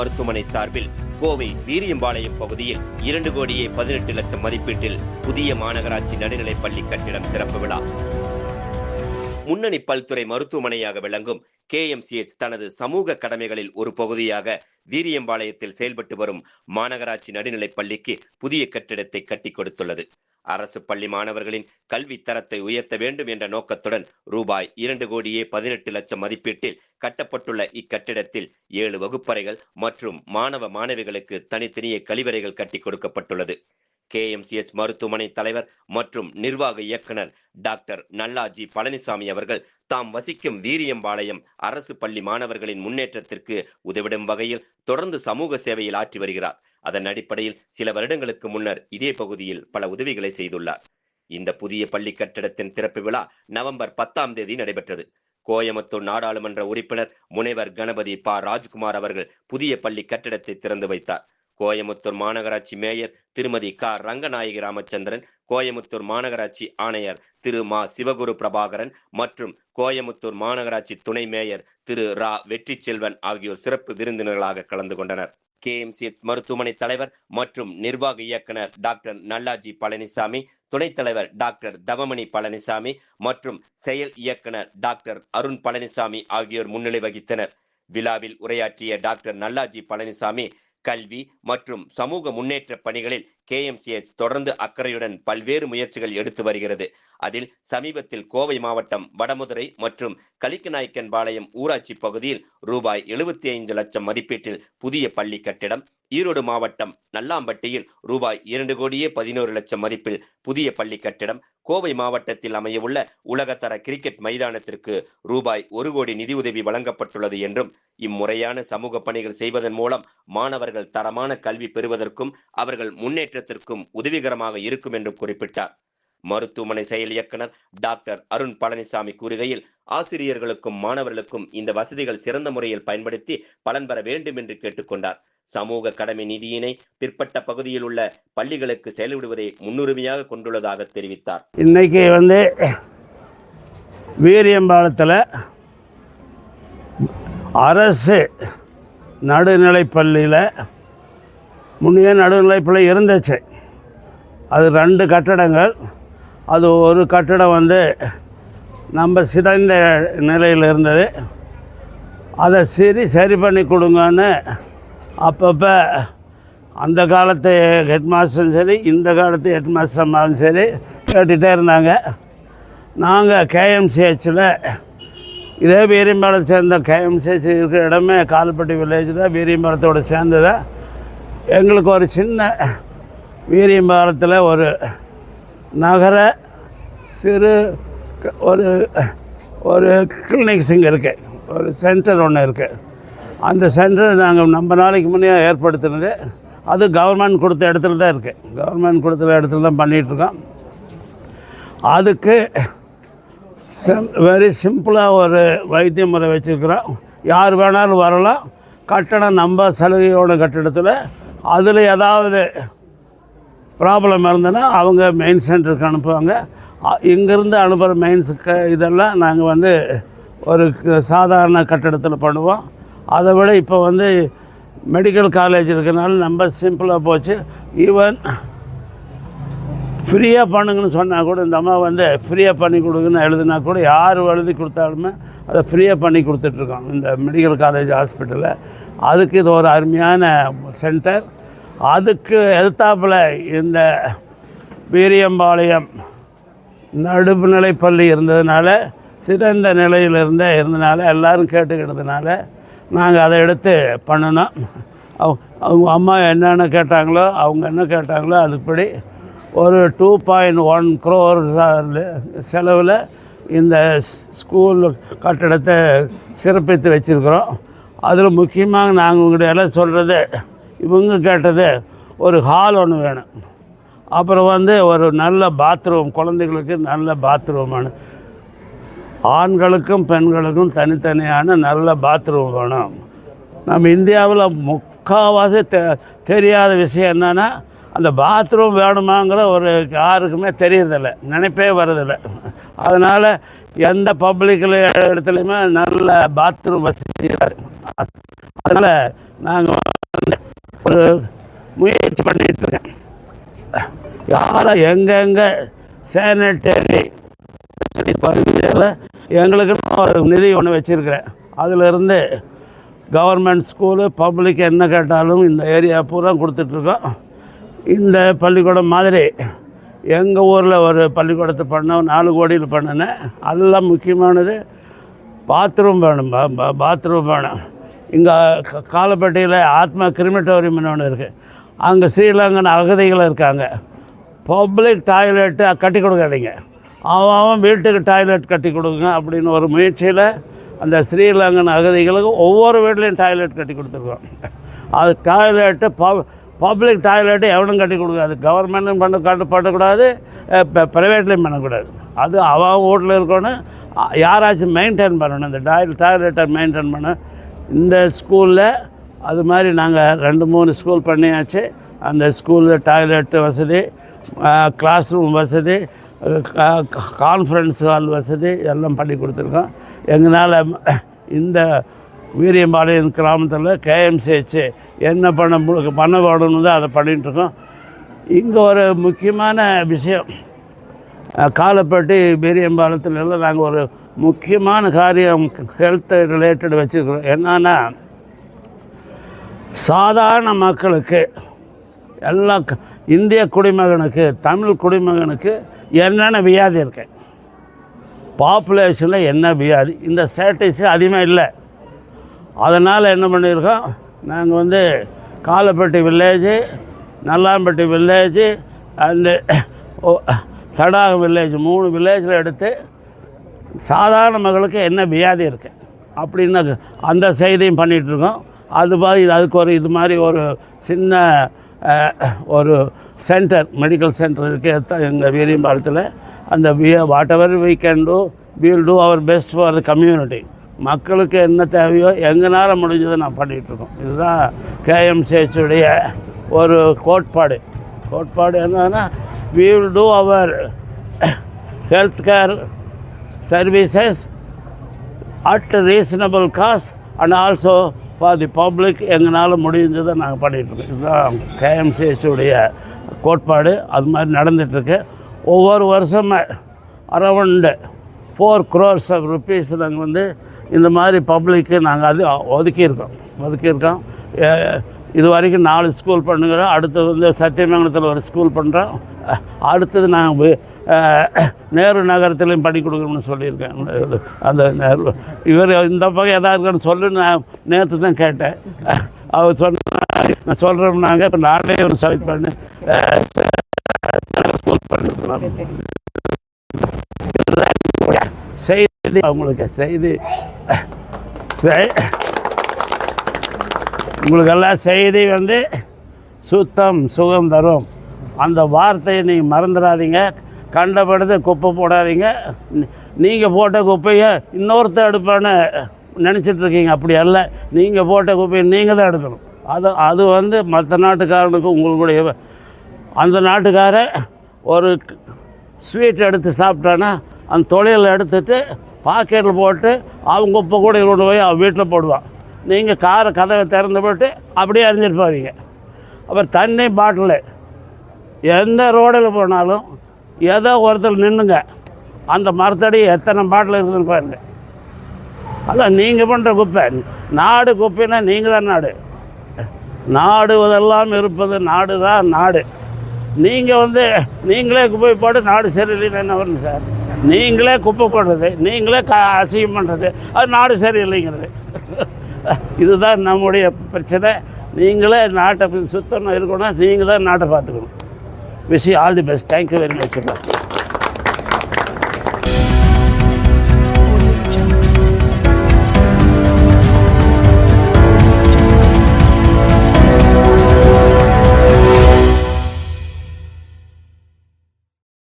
மருத்துவமனை சார்பில் கோவை வீரியம்பாளையம் பகுதியில் இரண்டு கோடியே பதினெட்டு லட்சம் மதிப்பீட்டில் புதிய மாநகராட்சி நடுநிலைப் பள்ளி கட்டிடம் திறப்பு விழா. முன்னணி பல்துறை மருத்துவமனையாக விளங்கும் கே எம் கேஎம்சிஎச் தனது சமூக கடமைகளில் ஒரு பகுதியாக வீரியம்பாளையத்தில் செயல்பட்டு வரும் மாநகராட்சி நடுநிலைப் பள்ளிக்கு புதிய கட்டிடத்தை கட்டிக் கொடுத்துள்ளது. அரசு பள்ளி மாணவர்களின் கல்வி தரத்தை உயர்த்த வேண்டும் என்ற நோக்கத்துடன் ரூபாய் இரண்டு கோடியே பதினெட்டு லட்சம் மதிப்பீட்டில் கட்டப்பட்டுள்ள இக்கட்டிடத்தில் ஏழு வகுப்பறைகள் மற்றும் மாணவ மாணவிகளுக்கு தனித்தனியே கழிவறைகள் கட்டிக் கொடுக்கப்பட்டுள்ளது. கேஎம்சிஎச் மருத்துவமனை தலைவர் மற்றும் நிர்வாக இயக்குனர் டாக்டர் நல்லாஜி பழனிசாமி அவர்கள் தாம் வசிக்கும் வீரியம்பாளையம் அரசு பள்ளி மாணவர்களின் முன்னேற்றத்திற்கு உதவிடும் வகையில் தொடர்ந்து சமூக சேவையில் ஆற்றி வருகிறார். அதன் அடிப்படையில் சில வருடங்களுக்கு முன்னர் இதே பகுதியில் பல உதவிகளை செய்துள்ளார். இந்த புதிய பள்ளி கட்டடத்தின் திறப்பு விழா நவம்பர் பத்தாம் தேதி நடைபெற்றது. கோயமுத்தூர் நாடாளுமன்ற உறுப்பினர் முனைவர் கணபதி ப. ராஜ்குமார் அவர்கள் புதிய பள்ளி கட்டிடத்தை திறந்து வைத்தார். கோயமுத்தூர் மாநகராட்சி மேயர் திருமதி க. ரங்கநாயகி ராமச்சந்திரன் கோயமுத்தூர் மாநகராட்சி ஆணையர் திரு. மா. சிவகுரு பிரபாகரன் மற்றும் கோயமுத்தூர் மாநகராட்சி துணை மேயர் திரு. ரா. வெற்றி செல்வன் ஆகியோர் சிறப்பு விருந்தினர்களாக கலந்து கொண்டனர். கேஎம்சி மருத்துவமனை தலைவர் மற்றும் நிர்வாக இயக்குனர் டாக்டர் நல்லாஜி பழனிசாமி துணைத் தலைவர் டாக்டர் தவமணி பழனிசாமி மற்றும் செயல் இயக்குனர் டாக்டர் அருண் பழனிசாமி ஆகியோர் முன்னிலை வகித்தனர். விழாவில் உரையாற்றிய டாக்டர் நல்லாஜி பழனிசாமி கல்வி மற்றும் சமூக முன்னேற்ற பணிகளில் கேஎம்சிஎச் தொடர்ந்து அக்கறையுடன் பல்வேறு முயற்சிகள் எடுத்து வருகிறது. அதில் சமீபத்தில் கோவை மாவட்டம் வடமுதுரை மற்றும் கலிக்கநாயக்கன்பாளையம் ஊராட்சி பகுதியில் ரூபாய் எழுபத்தி ஐந்து லட்சம் மதிப்பீட்டில் புதிய பள்ளி கட்டிடம் ஈரோடு மாவட்டம் நல்லாம்பட்டியில் ரூபாய் இரண்டு கோடியே பதினோரு லட்சம் மதிப்பில் புதிய பள்ளி கட்டிடம் கோவை மாவட்டத்தில் அமையவுள்ள உலகத்தர கிரிக்கெட் மைதானத்திற்கு ரூபாய் ஒரு கோடி நிதியுதவி வழங்கப்பட்டுள்ளது என்றும் இம்முறையான சமூக பணிகள் செய்வதன் மூலம் மாணவர்கள் தரமான கல்வி பெறுவதற்கும் அவர்கள் முன்னேற்றத்திற்கும் உதவிகரமாக இருக்கும் என்றும் குறிப்பிட்டார். மருத்துவமனை செயல் இயக்குனர் டாக்டர் அருண் பழனிசாமி கூறுகையில் ஆசிரியர்களுக்கும் மாணவர்களுக்கும் இந்த வசதிகள் சிறந்த முறையில் பயன்படுத்தி பலன் பெற வேண்டும் என்று கேட்டுக்கொண்டார். சமூக கடமை நிதியினை பிற்பட்ட பகுதியில் உள்ள பள்ளிகளுக்கு செயல்படுவதை முன்னுரிமையாக கொண்டுள்ளதாக தெரிவித்தார். இன்னைக்கு வந்து வீரியம்பாலத்தில் அரசு நடுநிலைப்பள்ளியில் முன்னே நடுநிலைப்பள்ளி இருந்துச்சு. அது ரெண்டு கட்டடங்கள். அது ஒரு கட்டடம் வந்து நம்ம சிதைந்த நிலையில் இருந்தது. அதை சரி சரி பண்ணி கொடுங்கன்னு அப்பப்போ அந்த காலத்து ஹெட்மாஸ்டரும் சரி இந்த காலத்து ஹெட் அம்மாவும் சரி கேட்டுகிட்டே இருந்தாங்க. நாங்கள் கேஎம்சிஹெச்சில் இதே வீரியம்பாலம் சேர்ந்த கேஎம்சிஹெச் இருக்கிற இடமே கால்பட்டி வில்லேஜ் தான் வீரியம்பாலத்தோடு சேர்ந்தது. எங்களுக்கு ஒரு சின்ன வீரியம்பாளத்தில் ஒரு நகர சிறு ஒரு ஒரு கிளினிக்ஸ் இங்கே இருக்குது ஒரு சென்டர் ஒன்று இருக்குது அந்த சென்டரை நாங்கள் நம்ம நாளைக்கு முன்னே ஏற்படுத்தினது. அது கவர்மெண்ட் கொடுத்த இடத்துல தான் இருக்குது கவர்மெண்ட் கொடுத்த இடத்துல தான் பண்ணிகிட்ருக்கோம் அதுக்கு சிம் வெரி சிம்பிளாக ஒரு வைத்திய முறை வச்சுருக்குறோம். யார் வேணாலும் வரலாம். கட்டணம் நம்ம சலுகையோட கட்டிடத்தில் அதில் ஏதாவது ப்ராப்ளம் இருந்ததுன்னா அவங்க மெயின் சென்டருக்கு அனுப்புவாங்க. அ- இங்கேருந்து அனுப்புகிற மெயின்ஸுக்கு இதெல்லாம் நாங்கள் வந்து ஒரு சாதாரண கட்டிடத்தில் பண்ணுவோம். அதை விட இப்போ வந்து மெடிக்கல் காலேஜ் இருக்கிறனால நம்ம சிம்பிளாக போச்சு. ஈவன் ஃப்ரீயாக பண்ணுங்கன்னு சொன்னால் கூட இந்த அம்மா வந்து ஃப்ரீயாக பண்ணி கொடுங்கன்னு எழுதுனா கூட யார் எழுதி கொடுத்தாலுமே அதை ஃப்ரீயாக பண்ணி கொடுத்துட்ருக்கோம் இந்த மெடிக்கல் காலேஜ் ஹாஸ்பிட்டலில் அதுக்கு இது ஒரு அருமையான சென்டர் அதுக்கு எதிர்த்தாப்பில் இந்த வீரியம்பாளையம் நடுநிலைப்பள்ளி இருந்ததுனால சிறந்த நிலையில் இருந்த இருந்தனால எல்லோரும் கேட்டுக்கிட்டதுனால நாங்கள் அதை எடுத்து பண்ணினோம் அவங்க அவங்க அம்மா என்னென்ன கேட்டாங்களோ அவங்க என்ன கேட்டாங்களோ அதுபடி ஒரு டூ பாயிண்ட் ஒன் க்ரோர் செலவில் இந்த ஸ்- ஸ்கூல் கட்டடத்தை சிறப்பித்து வச்சுருக்குறோம். அதில் முக்கியமாக நாங்கள் உங்கள்கிட்ட எல்லாம் சொல்கிறது இவங்க கேட்டது ஒரு ஹால் ஒன்று வேணும். அப்புறம் வந்து ஒரு நல்ல பாத்ரூம் குழந்தைகளுக்கு நல்ல பாத்ரூம் வேணும். ஆண்களுக்கும் பெண்களுக்கும் தனித்தனியான நல்ல பாத்ரூம் வேணும். நம்ம இந்தியாவில் முக்கால்வாசி தெ தெரியாத விஷயம் என்னென்னா அந்த பாத்ரூம் வேணுமாங்கிற ஒரு யாருக்குமே தெரியறதில்ல. நினைப்பே வரதில்லை அதனால் எந்த பப்ளிக்கில் இடத்துலையுமே நல்ல பாத்ரூம் வசதி அதனால் நாங்கள் வந்து ஒரு முயற்சி பண்ணிகிட்ருக்கேன் யாரை எங்கெங்கே சேனிட்டரி பகுதியில் எங்களுக்குன்னு ஒரு நிதி ஒன்று வச்சுருக்கிறேன். அதிலிருந்து கவர்மெண்ட் ஸ்கூலு பப்ளிக் என்ன கேட்டாலும் இந்த ஏரியா பூரா கொடுத்துட்ருக்கோம். இந்த பள்ளிக்கூடம் மாதிரி எங்கள் ஊரில் ஒரு பள்ளிக்கூடத்தை பண்ண நாலு கோடியில் பண்ணினேன். அதெல்லாம் முக்கியமானது பாத்ரூம் வேணும் பாத்ரூம் வேணும். இங்கே காலப்பட்டியில் ஆத்மா கிரிமிட்டோரியம்னு ஒன்று இருக்குது அங்கே ஸ்ரீலங்கன் அகதிகள் இருக்காங்க. பப்ளிக் டாய்லெட்டு கட்டி கொடுக்காதீங்க. அவன் அவன் வீட்டுக்கு டாய்லெட் கட்டி கொடுங்க அப்படின்னு ஒரு முயற்சியில் அந்த ஸ்ரீலங்கன் அகதிகளுக்கு ஒவ்வொரு வீட்லேயும் டாய்லெட் கட்டி கொடுத்துருக்கோம். அது டாய்லெட்டு பப் பப்ளிக் டாய்லெட்டு எவனும் கட்டி கொடுக்காது. கவர்மெண்ட்டும் பண்ண கட்டு பண்ணக்கூடாது இப்போ ப்ரைவேட்லேயும் பண்ணக்கூடாது. அது அவன் வீட்டில் இருக்கணும். யாராச்சும் மெயின்டைன் பண்ணணும். இந்த டாய் டாய்லெட்டை மெயின்டைன் பண்ண இந்த ஸ்கூலில் அது மாதிரி நாங்கள் ரெண்டு மூணு ஸ்கூல் பண்ணியாச்சு. அந்த ஸ்கூலில் டாய்லெட்டு வசதி கிளாஸ் ரூம் வசதி கான்ஃபரன்ஸ் ஹால் வசதி எல்லாம் பண்ணி கொடுத்துருக்கோம். எங்களால் இந்த வீரியம்பாளையம் கிராமத்தில் கேஎம்சிஹெச் என்ன பண்ண மு- பண்ண வேணும்னு தான் அதை பண்ணிகிட்ருக்கோம் இங்கே ஒரு முக்கியமான விஷயம். காலப்பட்டு காலப்பட்டி நாங்கள் ஒரு முக்கியமான காரியம் ஹெல்த் ரிலேட்டட் வச்சுருக்கிறோம். என்னன்னா சாதாரண மக்களுக்கு எல்லா இந்திய குடிமகனுக்கு தமிழ் குடிமகனுக்கு என்னென்ன வியாதி இருக்கு? பாப்புலேஷனில் என்ன வியாதி? இந்த ஸ்டேட்டஸ் அதிகமாக இல்லை. அதனால் என்ன பண்ணியிருக்கோம் நாங்கள் வந்து Kalappatti village Nallampatti village and Thadagam village மூணு வில்லேஜில் எடுத்து சாதாரண மக்களுக்கு என்ன வியாதி இருக்குது அப்படின்னு அந்த செய்தியும் பண்ணிகிட்ருக்கோம் அது மாதிரி இது அதுக்கு ஒரு இது மாதிரி ஒரு சின்ன ஒரு சென்டர் மெடிக்கல் சென்டர் இருக்குது எங்கள் வீரியம்பாளத்தில் அந்த we whatever we can do we'll do our best for the community மக்களுக்கு என்ன தேவையோ எங்களால் முடிஞ்சதை நான் பண்ணிகிட்ருக்கோம் இதுதான் கேஎம்சிஹெச்சுடைய உடைய ஒரு கோட்பாடு. கோட்பாடு என்னன்னா we'll do our health care services at reasonable cost and also for the public எங்களால் முடிஞ்சதை நாங்கள் பண்ணிகிட்ருக்கோம் இதுதான் கேஎம்சிஹெச்சுடைய கோட்பாடு. அது மாதிரி நடந்துகிட்ருக்கு ஒவ்வொரு வருஷமும் around four crores of rupees நாங்கள் வந்து இந்த மாதிரி பப்ளிக்கு நாங்கள் அது ஒதுக்கியிருக்கோம். ஒதுக்கியிருக்கோம். இது வரைக்கும் நாலு ஸ்கூல் பண்ணுகிறோம். அடுத்தது வந்து சத்தியமங்கலத்தில் ஒரு ஸ்கூல் பண்ணுறோம் அடுத்தது நாங்கள் நேரு நகரத்துலையும் பண்ணி கொடுக்கணும்னு சொல்லியிருக்கேன். அந்த நேரு இவர் இந்த பக்கம் எதா இருக்கான்னு சொல்லு நான் நேற்று தான் கேட்டேன். அவர் சொன்ன நான் சொல்கிறோம்னாங்க இப்போ நானே ஒரு செலக்ட் பண்ணி செய்தி அவங்களுக்கு செய்தி. செய்- உங்களுக்கெல்லாம் செய்தி வந்து சுத்தம் சுகம் தரும். அந்த வார்த்தையை நீங்கள் மறந்துடாதீங்க. கண்ட படத்தை குப்பை போடாதீங்க. நீங்கள் போட்ட குப்பையை இன்னொருத்தர் எடுப்பான்னு நினச்சிட்டு இருக்கீங்க அப்படி அல்ல. நீங்கள் போட்ட குப்பையை நீங்கள் தான் எடுக்கணும். அது அது வந்து மற்ற நாட்டுக்காரனுக்கு உங்களுடைய அந்த நாட்டுக்கார ஒரு ஸ்வீட் எடுத்து சாப்பிட்டானா அந்த தொழில் எடுத்துட்டு பாக்கெட்டில் போட்டு அவங்க குப்பை கூட கொண்டு போய் அவன் வீட்டில் போடுவான். நீங்கள் காரை கதவை திறந்து போட்டு அப்படியே அறிஞ்சிட்டு போவீங்க. அப்புறம் தண்ணி பாட்டிலு. எந்த ரோடில் போனாலும் ஏதோ ஒருத்தர் நின்றுங்க அந்த மரத்தடி எத்தனை பாட்டில் இருக்குதுன்னு பாருங்க. அதான் நீங்கள் பண்ணுற குப்பை. நாடு குப்பைன்னா நீங்கள் தான் நாடு. நாடுவதெல்லாம் இருப்பது நாடு தான் நாடு. நீங்கள் வந்து நீங்களே குப்பை போட்டு நாடு சரியில்லைன்னு என்ன வரணும் சார்? நீங்களே குப்பை போடுறது நீங்களே க அசிங்கம் பண்ணுறது அது நாடு சரியில்லைங்கிறது. இதுதான் நம்முடைய பிரச்சனை. நீங்களே நாட்டை சுத்தம் இருக்கணும் நீங்கள் தான் நாட்டை பார்த்துக்கணும். Wish you all the best. Thank you very much.